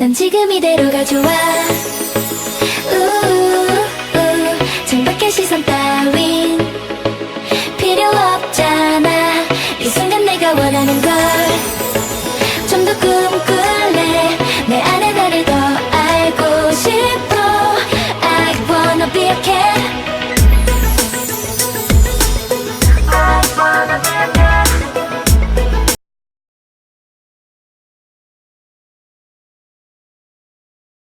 난 지금 이대로가 좋아. 우우우 창밖의 시선 따윈. 필요 없잖아. 이 순간 내가 원하는 걸